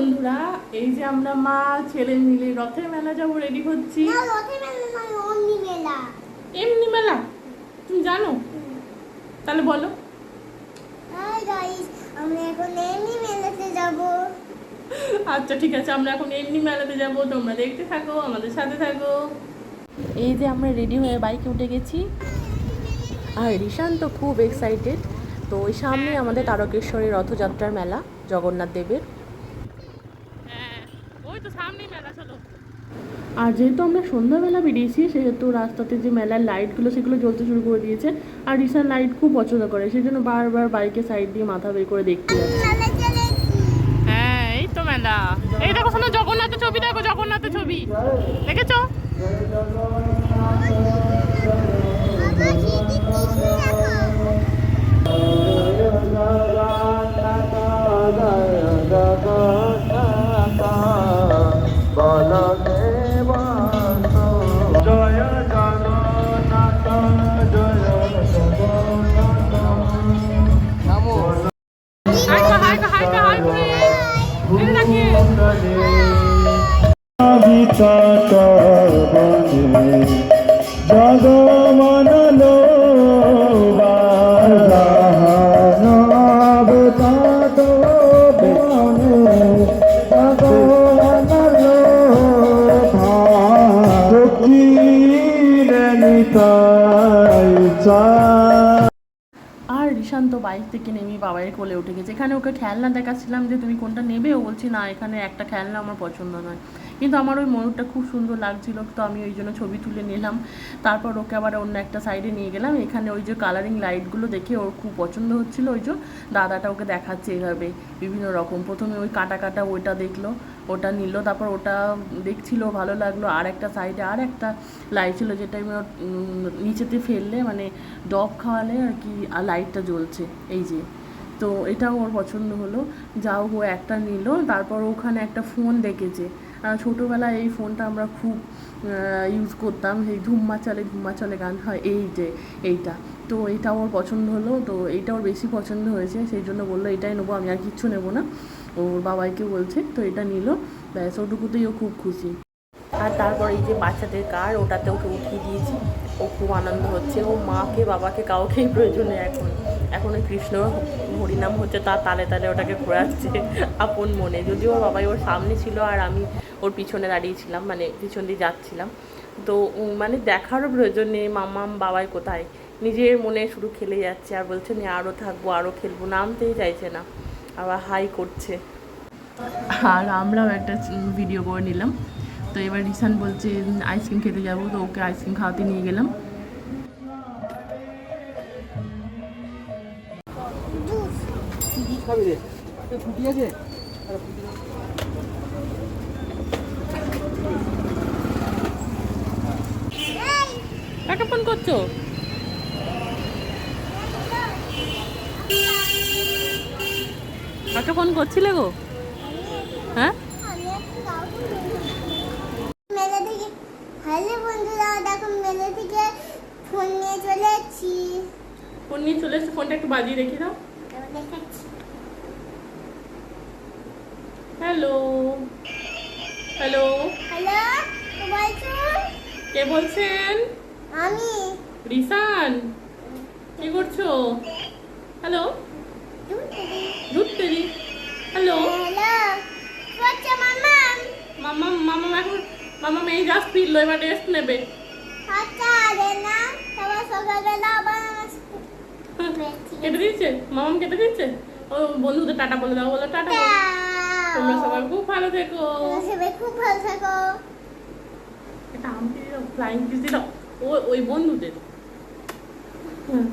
বন্ধুরা এই যে আমরা মা ছেলে মিলে রথের মেলা যাব রেডি হচ্ছি। না মেলা নয় মেলা। এমনি মেলা? তুমি জানো? তাহলে বলো। হাই গাইস আমরা এখন এমনি মেলাতে যাব। আচ্ছা ঠিক আছে আমরা এখন এমনি মেলাতে যাব। তোমরা দেখতে থাকো আমাদের সাথে থাকো। এই যে আমরা রেডি হয়ে বাইকে উঠে গেছি। আর রিশান তো খুব এক্সাইটেড তো ওই সামনে আমাদের তারকেশ্বরের রথযাত্রার মেলা জগন্নাথ দেবের। ওই তো সামনেই মেলা চলো। আর যেহেতু আমরা সন্ধ্যাবেলা বেরিয়েছি সেহেতু রাস্তাতে যে মেলার লাইটগুলো সেগুলো জ্বলতে শুরু করে দিয়েছে। আর রিসান লাইট খুব পছন্দ করে সেই জন্য বারবার বাইকে সাইড দিয়ে মাথা বের করে দেখতে যাচ্ছে। হ্যাঁ এই তো মেলা। এই দেখো শোনো জগন্নাথের ছবি দেখো জগন্নাথের ছবি। দেখেছ? সিটি এই দেখি জগমনলো বাইক থেকে নেমে বাবাইয়ের কোলে উঠে গেছে। এখানে ওকে খেলনা দেখাচ্ছিলাম যে, তুমি কোনটা নেবে? ও বলছি, না, এখানে একটা খেলনা আমার পছন্দ নয়। কিন্তু আমার ওই ময়ূরটা খুব সুন্দর লাগছিল, তো আমি ওই জন্য ছবি তুলে নিলাম। তারপর ওকে আবার অন্য একটা সাইডে নিয়ে গেলাম। এখানে ওই যে কালারিং লাইটগুলো দেখে ওর খুব পছন্দ হচ্ছিল। ওই যে দাদাটা ওকে দেখাচ্ছে এইভাবে বিভিন্ন রকম। প্রথমে ওই কাটা কাটা ওইটা দেখল। ওটা নিল, তারপর ওটা দেখছিল, ভালো লাগল। আর একটা সাইডে আর একটা লাইট ছিল যেটা নিচেতে ফেললে মানে ডব খাওয়ালে আর কি, আর লাইটটা জ্বলছে, এই যে। তো এটাও ওর পছন্দ হলো। যাও ও একটা নিল, তারপর ওখানে একটা ফোন দেখেছে। ছোটোবেলায় এই ফোনটা আমরা খুব ইউজ করতাম। এই ধুম্মা চলে ধুম্মা চলে গান হয়, এই যে এইটা। তো এইটা ওর পছন্দ হলো, তো এইটা ওর বেশি পছন্দ হয়েছে, সেই জন্য বলল, এটাই নেব, আমি আর কিচ্ছু নেব না। ওর বাবাইকে বলছে, তো এটা নিল। ব্যাস, ওটুকুতেই ও খুব খুশি। আর তারপর এই যে বাচ্চাদের কার ওটাতে ওকে উঠিয়ে দিয়েছি। ও খুব আনন্দ হচ্ছে। ও মাকে, বাবাকে, কাউকেই প্রয়োজন এখন। এখন ওই কৃষ্ণ হরিনাম হচ্ছে তার তালে তালে ওটাকে ঘোরাচ্ছে আপন মনে। যদিও ওর বাবাই ওর সামনে ছিল আর আমি ওর পিছনে দাঁড়িয়েছিলাম মানে পিছন দিয়ে যাচ্ছিলাম। তো মানে দেখারও প্রয়োজন নেই মাম্মাম বাবাই কোথায়? নিজের মনে শুরু খেলে যাচ্ছে আর বলছে, না আরও থাকব আরও খেলব। নামতেই চাইছে না, আবার হাই করছে। আর আমরাও একটা ভিডিও করে নিলাম। তো এবার রিসান বলছে আইসক্রিম খেতে যাব। তো ওকে আইসক্রিম খাওয়াতে নিয়ে গেলাম। জুস কাকে ফোন করছ? কাকে ফোন করছিলে গো? হ্যাঁ মেলা থেকে হ্যালো বন্ধুরা দেখো মেলা থেকে ফোন নিয়ে চলে এসেছি ফোন নিয়ে চলে এসে ফোনটা একটু বাজিয়ে রেখে দাও। হ্যালো। হ্যালো। হ্যালো কে বলছো? কে বলছেন? আমি। রিসান কি করছ? হ্যালো। দুধ ধুত্তেরি। হ্যালো। মামা মামা এখন মামা এই জাস্ট ফিরলো এবার রেস্ট নেবে। আচ্ছা রে না সকালবেলা কেটে দিয়েছে? মামাম কেটে দিয়েছে? ও বন্ধুদের টাটা বলে দাও বলো টাটা। তোমরা সবাই খুব ভালো থেকো। সবাই খুব ভালো থেকো। এটা আম দিয়ে দাও ফ্লাইং কিস দিয়ে দাও। ও ওই বন্ধুদের। হুম।